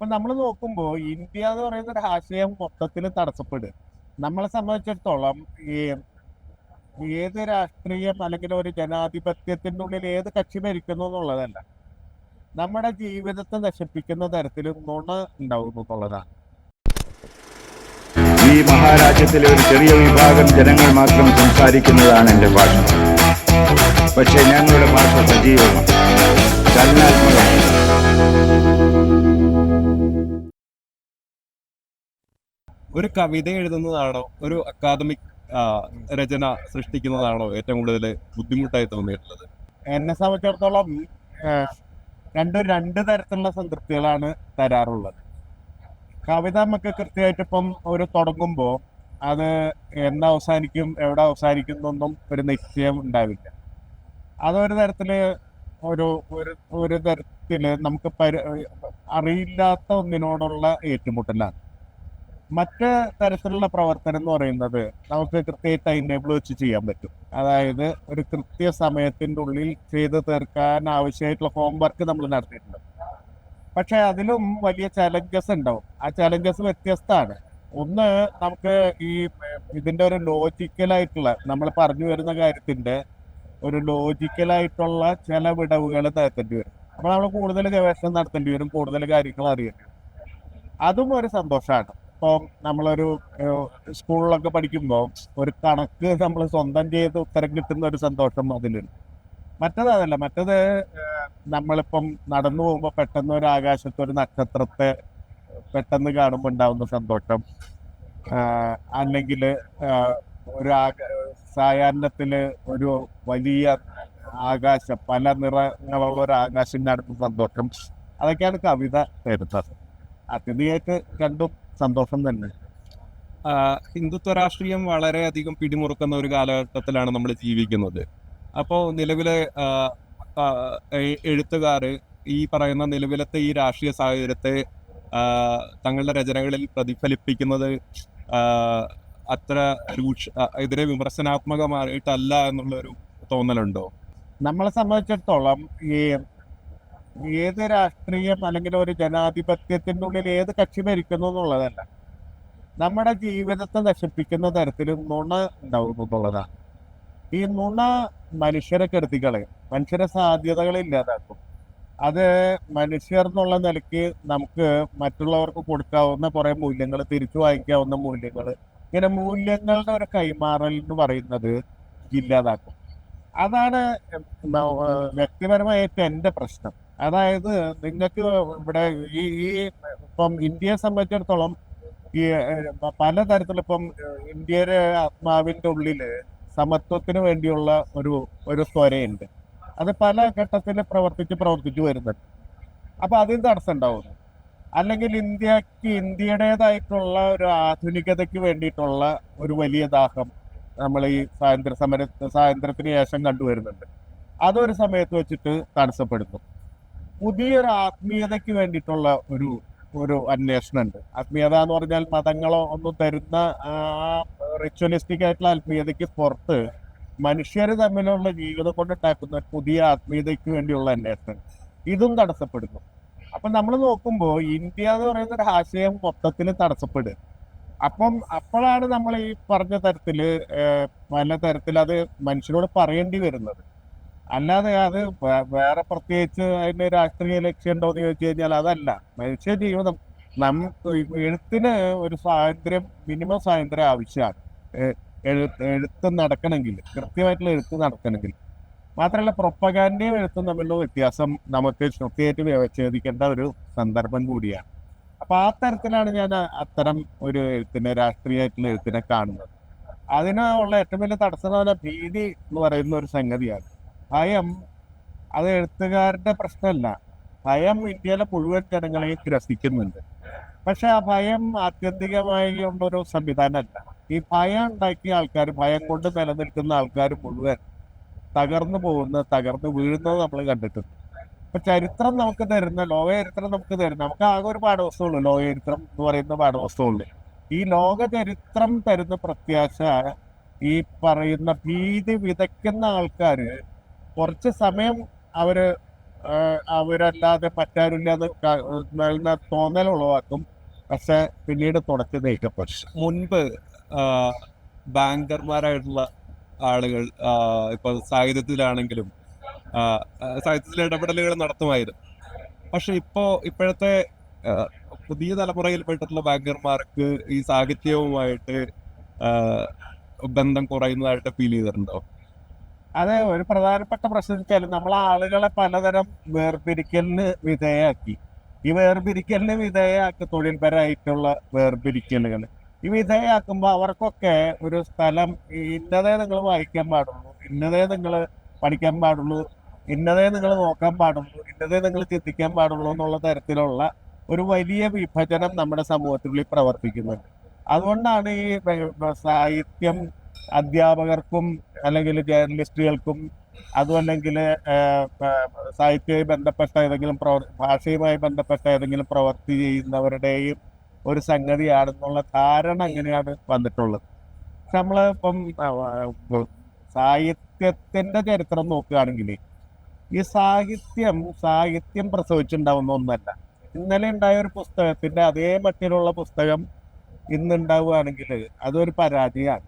അപ്പൊ നമ്മൾ നോക്കുമ്പോൾ ഇന്ത്യ എന്ന് പറയുന്ന ഒരു ആശയം മൊത്തത്തിൽ തടസ്സപ്പെടുക നമ്മളെ സംബന്ധിച്ചിടത്തോളം ഈ ഏത് രാഷ്ട്രീയം അല്ലെങ്കിൽ ഒരു ജനാധിപത്യത്തിന്റെ ഉള്ളിൽ ഏത് കക്ഷി ഭരിക്കുന്നു എന്നുള്ളതല്ല. നമ്മുടെ ജീവിതത്തെ നശിപ്പിക്കുന്ന തരത്തിൽ നുണ ഉണ്ടാവുന്നു എന്നുള്ളതാണ്. ഈ മഹാരാജ്യത്തിലെ ഒരു ചെറിയ വിഭാഗം ജനങ്ങൾ മാത്രം സംസാരിക്കുന്നതാണ് എന്റെ ഭാഷ. പക്ഷേ ഞങ്ങളുടെ ഭാഷ സജീവമാണ്. ചലനാത്മകമാണ് ഒരു കവിത എഴുതുന്നതാണോ? ഒരു അക്കാദമിക് രചന സൃഷ്ടിക്കുന്നതാണോ ഏറ്റവും കൂടുതൽ ബുദ്ധിമുട്ടായി തോന്നിയിട്ടുള്ളത്? എന്നെ സംബന്ധിച്ചിടത്തോളം രണ്ട് രണ്ടും തരത്തിലുള്ള സംതൃപ്തികളാണ് തരാറുള്ളത്. കവിത നമുക്ക് കൃത്യമായിട്ട് ഇപ്പം ഒരു തുടങ്ങുമ്പോൾ അത് എന്ന് അവസാനിക്കും എവിടെ അവസാനിക്കും എന്നൊന്നും ഒരു നിശ്ചയം ഉണ്ടാവില്ല. അതൊരു തരത്തിൽ ഒരു ഒരു ഒരു തരത്തിൽ നമുക്ക് പരി അറിയില്ലാത്ത ഒന്നിനോടുള്ള ഏറ്റുമുട്ടലാണ്. മറ്റ് തരത്തിലുള്ള പ്രവർത്തനം എന്ന് പറയുന്നത് നമുക്ക് കൃത്യ ടൈം ടേബിൾ വെച്ച് ചെയ്യാൻ പറ്റും. അതായത് ഒരു കൃത്യ സമയത്തിന്റെ ഉള്ളിൽ ചെയ്ത് തീർക്കാൻ ആവശ്യമായിട്ടുള്ള ഹോംവർക്ക് നമ്മൾ നടത്തിയിട്ടുണ്ട്. പക്ഷെ അതിലും വലിയ ചലഞ്ചസ് ഉണ്ടാവും. ആ ചലഞ്ചസ് വ്യത്യസ്തമാണ്. ഒന്ന് നമുക്ക് ഈ ഇതിന്റെ ഒരു ലോജിക്കലായിട്ടുള്ള നമ്മൾ പറഞ്ഞു വരുന്ന കാര്യത്തിന്റെ ഒരു ലോജിക്കലായിട്ടുള്ള ചില വിടവുകൾ നടത്തേണ്ടി വരും. അപ്പോൾ നമ്മൾ കൂടുതൽ ഗവേഷണം നടത്തേണ്ടി വരും കൂടുതൽ കാര്യങ്ങൾ അറിയേണ്ടി വരും. അതും ഒരു സന്തോഷമാണ്. ഇപ്പം നമ്മളൊരു സ്കൂളിലൊക്കെ പഠിക്കുമ്പോൾ ഒരു കണക്ക് നമ്മൾ സ്വന്തം ചെയ്ത് ഉത്തരം കിട്ടുന്ന ഒരു സന്തോഷം അതിലുണ്ട്. മറ്റത് അതല്ല മറ്റത് നമ്മളിപ്പം നടന്നു പോകുമ്പോൾ പെട്ടെന്ന് ഒരു ആകാശത്ത് ഒരു നക്ഷത്രത്തെ പെട്ടെന്ന് കാണുമ്പോൾ ഉണ്ടാവുന്ന സന്തോഷം. അല്ലെങ്കിൽ ഒരു സായാഹ്നത്തിൽ ഒരു വലിയ ആകാശം പല നിറങ്ങളുള്ള ഒരു ആകാശം കാണുന്ന സന്തോഷം. അതൊക്കെയാണ് കവിത തരുന്നത്. അതിഥിയായിട്ട് രണ്ടും സന്തോഷം തന്നെ. ഹിന്ദുത്വ രാഷ്ട്രീയം വളരെയധികം പിടിമുറുക്കുന്ന ഒരു കാലഘട്ടത്തിലാണ് നമ്മൾ ജീവിക്കുന്നത്. അപ്പോൾ നിലവിലെ ആ, ആ, എ- എഴുത്തുകാര് ഈ പറയുന്ന നിലവിലത്തെ ഈ രാഷ്ട്രീയ സാഹചര്യത്തെ തങ്ങളുടെ രചനകളിൽ പ്രതിഫലിപ്പിക്കുന്നത് അത്ര രൂക്ഷ എതിരെ വിമർശനാത്മകമായിട്ടല്ല എന്നുള്ളൊരു തോന്നലുണ്ടോ? നമ്മളെ സംബന്ധിച്ചിടത്തോളം ഈ ഏത് രാഷ്ട്രീയം അല്ലെങ്കിൽ ഒരു ജനാധിപത്യത്തിന്റെ ഉള്ളിൽ ഏത് കക്ഷി ഭരിക്കുന്നു എന്നുള്ളതല്ല. നമ്മുടെ ജീവിതത്തെ നശിപ്പിക്കുന്ന തരത്തിൽ നുണ ഉണ്ടാവുന്നു എന്നുള്ളതാണ് ഈ നുണ മനുഷ്യരെ കെടുത്തികളെ മനുഷ്യരെ സാധ്യതകൾ ഇല്ലാതാക്കും. അത് മനുഷ്യർ എന്നുള്ള നിലയ്ക്ക് നമുക്ക് മറ്റുള്ളവർക്ക് കൊടുക്കാവുന്ന കുറേ മൂല്യങ്ങൾ തിരിച്ചു വാങ്ങിക്കാവുന്ന മൂല്യങ്ങൾ ഇങ്ങനെ മൂല്യങ്ങളുടെ ഒരു കൈമാറൽ എന്ന് പറയുന്നത് ഇല്ലാതാക്കും. അതാണ് വ്യക്തിപരമായിട്ട് എന്റെ പ്രശ്നം. അതായത് നിങ്ങൾക്ക് ഇവിടെ ഈ ഈ ഇപ്പം ഇന്ത്യയെ സംബന്ധിച്ചിടത്തോളം ഈ പലതരത്തിലും ഇപ്പം ഇന്ത്യയുടെ ആത്മാവിന്റെ ഉള്ളിൽ സമത്വത്തിന് വേണ്ടിയുള്ള ഒരു ഒരു സ്വരയുണ്ട് അത് പല ഘട്ടത്തിൽ പ്രവർത്തിച്ച് പ്രവർത്തിച്ചു വരുന്നുണ്ട്. അപ്പം അതിന് തടസ്സം ഉണ്ടാവുന്നു അല്ലെങ്കിൽ ഇന്ത്യയ്ക്ക് ഇന്ത്യയുടേതായിട്ടുള്ള ഒരു ആധുനികതയ്ക്ക് വേണ്ടിയിട്ടുള്ള ഒരു വലിയ ദാഹം നമ്മൾ ഈ സ്വാതന്ത്ര്യ സമര സ്വാതന്ത്ര്യത്തിന് ശേഷം കണ്ടുവരുന്നുണ്ട്. അതൊരു സമയത്ത് വെച്ചിട്ട് തടസ്സപ്പെടുന്നു. പുതിയൊരു ആത്മീയതയ്ക്ക് വേണ്ടിയിട്ടുള്ള ഒരു ഒരു അന്വേഷണം ഉണ്ട് ആത്മീയത എന്ന് പറഞ്ഞാൽ മതങ്ങളോ ഒന്നും തരുന്ന ആ റിച്വലിസ്റ്റിക് ആയിട്ടുള്ള ആത്മീയതയ്ക്ക് പുറത്ത് മനുഷ്യർ തമ്മിലുള്ള ജീവിതം കൊണ്ടുണ്ടാക്കുന്ന പുതിയ ആത്മീയതയ്ക്ക് വേണ്ടിയുള്ള അന്വേഷണം. ഇതും തടസ്സപ്പെടുന്നു. അപ്പൊ നമ്മൾ നോക്കുമ്പോൾ ഇന്ത്യ എന്ന് പറയുന്ന ഒരു ആശയം മൊത്തത്തിൽ തടസ്സപ്പെടുക അപ്പം അപ്പോഴാണ് നമ്മൾ ഈ പറഞ്ഞ തരത്തിൽ ഏഹ്, പല തരത്തിൽ അത് മനുഷ്യരോട് പറയേണ്ടി വരുന്നത്. അല്ലാതെ അത് വേറെ പ്രത്യേകിച്ച് അതിന് രാഷ്ട്രീയ ലക്ഷ്യം ഉണ്ടോ എന്ന് ചോദിച്ചു കഴിഞ്ഞാൽ അതല്ല. മനുഷ്യ ജീവിതം നമുക്ക് എഴുത്തിന് ഒരു സ്വാതന്ത്ര്യം മിനിമം സ്വാതന്ത്ര്യം ആവശ്യമാണ്. എഴുത്ത് എഴുത്ത് നടക്കണമെങ്കിൽ കൃത്യമായിട്ടുള്ള എഴുത്ത് നടക്കണമെങ്കിൽ. മാത്രമല്ല പ്രൊപ്പഗാൻഡയും എഴുത്തും തമ്മിലുള്ള വ്യത്യാസം നമുക്ക് കൃത്യമായിട്ട് വ്യവച്ഛേദിക്കേണ്ട ഒരു സന്ദർഭം കൂടിയാണ്. അപ്പൊ ആ തരത്തിലാണ് ഞാൻ അത്തരം ഒരു എഴുത്തിനെ രാഷ്ട്രീയമായിട്ടുള്ള എഴുത്തിനെ കാണുന്നത്. അതിനുള്ള ഏറ്റവും വലിയ തടസ്സം ഭീതി എന്ന് പറയുന്ന ഒരു സംഗതിയാണ്. ഭയം അത് എഴുത്തുകാരുടെ പ്രശ്നമല്ല. ഭയം ഇന്ത്യയിലെ മുഴുവൻ ജനങ്ങളെയും ഗ്രസിക്കുന്നുണ്ട്. പക്ഷെ ആ ഭയം ആത്യന്തികമായി ഉള്ളൊരു സംവിധാനമല്ല. ഈ ഭയം ഉണ്ടാക്കിയ ആൾക്കാർ ഭയം കൊണ്ട് നിലനിൽക്കുന്ന ആൾക്കാർ മുഴുവൻ തകർന്നു പോകുന്ന തകർന്നു വീഴുന്നത് നമ്മൾ കണ്ടിട്ടുണ്ട്. ഇപ്പൊ ചരിത്രം നമുക്ക് തരുന്ന ലോക ചരിത്രം നമുക്ക് തരുന്ന നമുക്ക് ആകെ ഒരു പാഠപുസ്തകമുള്ളൂ ലോക ചരിത്രം എന്ന് പറയുന്ന പാഠപുസ്തകമുള്ളൂ ഈ ലോക ചരിത്രം തരുന്ന പ്രത്യാശ ഈ പറയുന്ന ഭീതി വിതയ്ക്കുന്ന ആൾക്കാര് കുറച്ച് സമയം അവർ അവരല്ലാതെ പറ്റാറില്ല തോന്നൽ ഉളവാക്കും. പക്ഷെ പിന്നീട് തുടച്ചു നീക്കപ്പെടും മുൻപ് ബാങ്കർമാരായിട്ടുള്ള ആളുകൾ ഇപ്പൊ സാഹിത്യത്തിലാണെങ്കിലും സാഹിത്യത്തിലെ ഇടപെടലുകൾ നടത്തുമായിരുന്നു. പക്ഷെ ഇപ്പോ ഇപ്പോഴത്തെ പുതിയ തലമുറയിൽപ്പെട്ടിട്ടുള്ള ബാങ്കർമാർക്ക് ഈ സാഹിത്യവുമായിട്ട് ബന്ധം കുറയുന്നതായിട്ട് ഫീൽ ചെയ്തിട്ടുണ്ടോ? അതെ ഒരു പ്രധാനപ്പെട്ട പ്രശ്നം വെച്ചാൽ നമ്മൾ ആളുകളെ പലതരം വേർപിരിക്കലിന് വിധേയമാക്കി ഈ വേർപിരിക്കലിന് വിധേയമാക്കി തൊഴിൽപരമായിട്ടുള്ള വേർപിരിക്കലുകൾ ഈ വിധേയമാക്കുമ്പോൾ അവർക്കൊക്കെ ഒരു സ്ഥലം ഇന്നതേ നിങ്ങൾ വായിക്കാൻ പാടുള്ളൂ ഇന്നതേ നിങ്ങൾ പഠിക്കാൻ പാടുള്ളൂ ഇന്നതേ നിങ്ങൾ നോക്കാൻ പാടുള്ളൂ ഇന്നതേ നിങ്ങൾ ചിന്തിക്കാൻ പാടുള്ളൂ എന്നുള്ള തരത്തിലുള്ള ഒരു വലിയ വിഭജനം നമ്മുടെ സമൂഹത്തിൽ പ്രവർത്തിക്കുന്നുണ്ട്. അതുകൊണ്ടാണ് ഈ സാഹിത്യം അധ്യാപകർക്കും അല്ലെങ്കിൽ ജേർണലിസ്റ്റുകൾക്കും അതുമല്ലെങ്കിൽ സാഹിത്യവുമായി ബന്ധപ്പെട്ട ഏതെങ്കിലും പ്രവർ ഭാഷയുമായി ബന്ധപ്പെട്ട ഏതെങ്കിലും പ്രവൃത്തി ചെയ്യുന്നവരുടെയും ഒരു സംഗതിയാണെന്നുള്ള ധാരണ അങ്ങനെയാണ് വന്നിട്ടുള്ളത്? നമ്മൾ ഇപ്പം സാഹിത്യത്തിന്റെ ചരിത്രം നോക്കുകയാണെങ്കിൽ ഈ സാഹിത്യം സാഹിത്യം പ്രസവിച്ചുണ്ടാവുന്ന ഒന്നല്ല. ഇന്നലെ ഉണ്ടായ ഒരു പുസ്തകത്തിന്റെ അതേ മട്ടിലുള്ള പുസ്തകം ഇന്നുണ്ടാവുകയാണെങ്കിൽ അതൊരു പരാജയമാണ്.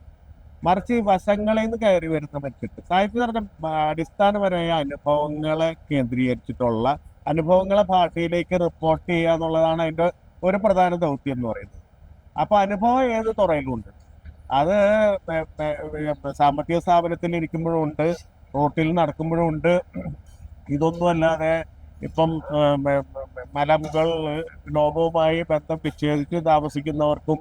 മറിച്ച് വശങ്ങളിൽ നിന്ന് കയറി വരുന്ന മനുഷ്യർക്ക് സാഹിത്യം എന്ന് പറഞ്ഞാൽ അടിസ്ഥാനപരമായ അനുഭവങ്ങളെ കേന്ദ്രീകരിച്ചിട്ടുള്ള അനുഭവങ്ങളെ ഭാഷയിലേക്ക് റിപ്പോർട്ട് ചെയ്യുക എന്നുള്ളതാണ് അതിന്റെ ഒരു പ്രധാന ദൗത്യം എന്ന് പറയുന്നത്. അപ്പൊ അനുഭവം ഏത് തുറയിലുണ്ട്? അത് സാമ്പത്തിക സ്ഥാപനത്തിൽ ഇരിക്കുമ്പോഴും ഉണ്ട് റോട്ടിൽ നടക്കുമ്പോഴും ഉണ്ട് ഇതൊന്നും അല്ലാതെ ഇപ്പം മലമുകൾ ലോകവുമായി ബന്ധം വിച്ഛേദിച്ച് താമസിക്കുന്നവർക്കും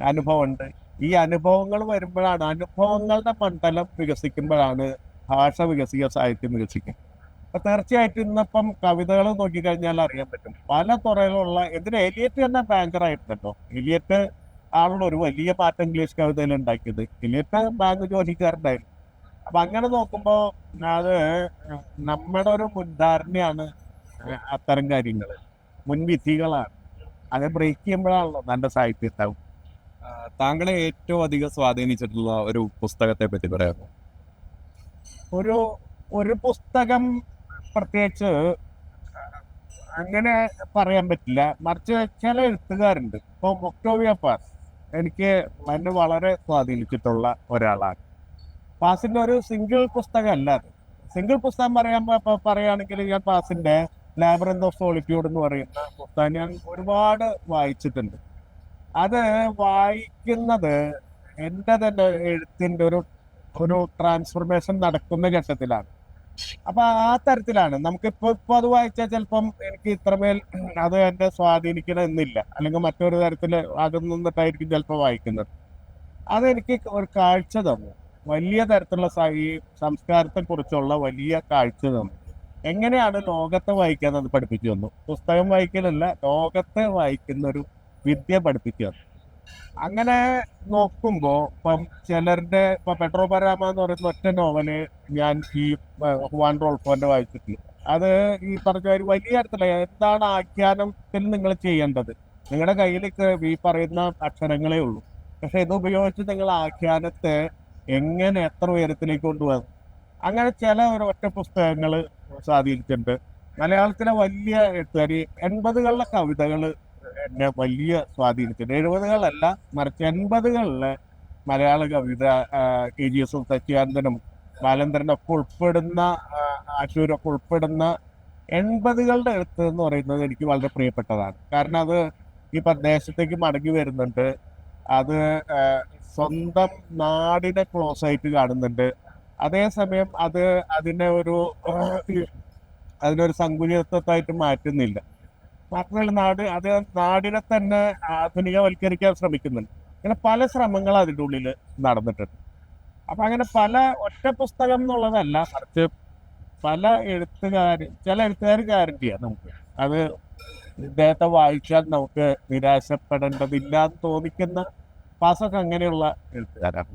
അനുഭവമുണ്ട്. ഈ അനുഭവങ്ങൾ വരുമ്പോഴാണ് അനുഭവങ്ങളുടെ മണ്ഡലം വികസിക്കുമ്പോഴാണ് ഭാഷ വികസിക്കുക സാഹിത്യം വികസിക്കുക. അപ്പൊ തീർച്ചയായിട്ടും ഇന്നിപ്പം കവിതകൾ നോക്കിക്കഴിഞ്ഞാൽ അറിയാൻ പറ്റും. പല തുറയിലുള്ള എന്തിനാ എലിയറ്റ് തന്നെ ബാങ്കർ ആയിരുന്നല്ലോ എലിയറ്റ് ആണല്ലോ ഒരു വലിയ മാറ്റം ഇംഗ്ലീഷ് കവിതയിൽ ഉണ്ടാക്കിയത്. എലിയറ്റ് ബാങ്ക് ജോലിക്കാരുണ്ടായിരുന്നു അപ്പൊ അങ്ങനെ നോക്കുമ്പോൾ അത് നമ്മുടെ ഒരു മുൻധാരണയാണ് അത്തരം കാര്യങ്ങൾ. മുൻവിധികളാണ്. അത് ബ്രേക്ക് ചെയ്യുമ്പോഴാണല്ലോ നല്ല സാഹിത്യം ഉണ്ടാവും താങ്കളെ ഏറ്റവും അധികം സ്വാധീനിച്ചിട്ടുള്ള ഒരു പുസ്തകത്തെ പറ്റി പറയാമോ? ഒരു ഒരു പുസ്തകം പ്രത്യേകിച്ച് അങ്ങനെ പറയാൻ പറ്റില്ല. മറിച്ച് ചില എഴുത്തുകാരുണ്ട്. ഇപ്പോൾ ഒക്ടോബിയ പാസ് എനിക്ക് എന്നെ വളരെ സ്വാധീനിച്ചിട്ടുള്ള ഒരാളാണ്. പാസിന്റെ ഒരു സിംഗിൾ പുസ്തകം അല്ല അത്. സിംഗിൾ പുസ്തകം പറയാൻ പറയുകയാണെങ്കിൽ ഞാൻ പാസിന്റെ ലാബറൻ ഓഫ് സോളിറ്റ്യൂഡ് എന്ന് പറയുന്ന പുസ്തകം ഞാൻ ഒരുപാട് വായിച്ചിട്ടുണ്ട്. അത് വായിക്കുന്നത് എന്റെ തന്നെ എഴുത്തിന്റെ ഒരു ഒരു ട്രാൻസ്ഫോർമേഷൻ നടക്കുന്ന ഘട്ടത്തിലാണ്. അപ്പൊ ആ തരത്തിലാണ്. നമുക്കിപ്പോ ഇപ്പൊ അത് വായിച്ചാൽ ചിലപ്പം എനിക്ക് ഇത്രമേൽ അത് എന്നെ സ്വാധീനിക്കണം എന്നില്ല. അല്ലെങ്കിൽ മറ്റൊരു തരത്തിൽ അകന്നിട്ടായിരിക്കും ചിലപ്പോൾ വായിക്കുന്നത്. അതെനിക്ക് ഒരു കാഴ്ച തന്നു. വലിയ തരത്തിലുള്ള ഈ സംസ്കാരത്തെ കുറിച്ചുള്ള വലിയ കാഴ്ച തന്നു. എങ്ങനെയാണ് ലോകത്തെ വായിക്കാന്നത് പഠിപ്പിച്ചു തന്നു? പുസ്തകം വായിക്കലല്ല ലോകത്തെ വായിക്കുന്ന ഒരു വിദ്യ പഠിപ്പിക്കുക. അങ്ങനെ നോക്കുമ്പോൾ ഇപ്പം ചിലരുടെ ഇപ്പൊ പെട്രോ പരാമ എന്ന് പറയുന്ന ഒറ്റ നോവൽ ഞാൻ ഈ ഹുവാൻ റോൾഫോന്റെ വായിച്ചിട്ടില്ല. അത് ഈ പറഞ്ഞ ഒരു വലിയ തരത്തില എന്താണ് ആഖ്യാനത്തിൽ നിങ്ങൾ ചെയ്യേണ്ടത്? നിങ്ങളുടെ കയ്യിൽ ഈ പറയുന്ന അക്ഷരങ്ങളേ ഉള്ളൂ. പക്ഷെ ഇത് ഉപയോഗിച്ച് നിങ്ങൾ ആഖ്യാനത്തെ എങ്ങനെ എത്ര ഉയരത്തിലേക്ക് കൊണ്ടുപോകും? അങ്ങനെ ചില ഒരു ഒറ്റ പുസ്തകങ്ങൾ സ്വാധീനിച്ചിട്ടുണ്ട്. മലയാളത്തിലെ വലിയ എഴുത്തുകാർ എൺപതുകളിലെ കവിതകൾ എന്നെ വലിയ സ്വാധീനിച്ചത് എഴുപതുകളല്ല മറിച്ച് എൺപതുകളിലെ മലയാള കവിത കെ. ജി. എസും സച്ചിദാനന്ദനും ബാലചന്ദ്രനും ഒക്കെ ഉൾപ്പെടുന്ന ആശൂരൊക്കെ ഉൾപ്പെടുന്ന എൺപതുകളുടെ എഴുത്ത് എന്ന് പറയുന്നത് എനിക്ക് വളരെ പ്രിയപ്പെട്ടതാണ്. കാരണം അത് ഈ പ്രദേശത്തേക്ക് മടങ്ങി വരുന്നുണ്ട്. അത് സ്വന്തം നാടിനെ ക്ലോസ് ആയിട്ട് കാണുന്നുണ്ട്. അതേസമയം അത് അതിനെ ഒരു അതിനൊരു സങ്കുചിതത്വത്തായിട്ട് മാറ്റുന്നില്ല. മാത്രമല്ല നാട് അത് നാടിനെ തന്നെ ആധുനികവൽക്കരിക്കാൻ ശ്രമിക്കുന്നുണ്ട്. ഇങ്ങനെ പല ശ്രമങ്ങൾ അതിന്റെ ഉള്ളിൽ നടന്നിട്ടുണ്ട്. അപ്പം അങ്ങനെ പല ഒറ്റ പുസ്തകം എന്നുള്ളതല്ല മറിച്ച് പല എഴുത്തുകാർ ചില എഴുത്തുകാർ ഗ്യാരണ്ടിയാണ് നമുക്ക്. അത് ഇദ്ദേഹത്തെ വായിച്ചാൽ നമുക്ക് നിരാശപ്പെടേണ്ടതില്ല എന്ന് തോന്നിക്കുന്ന പാസൊക്കെ അങ്ങനെയുള്ള എഴുത്തുകാരാണ്.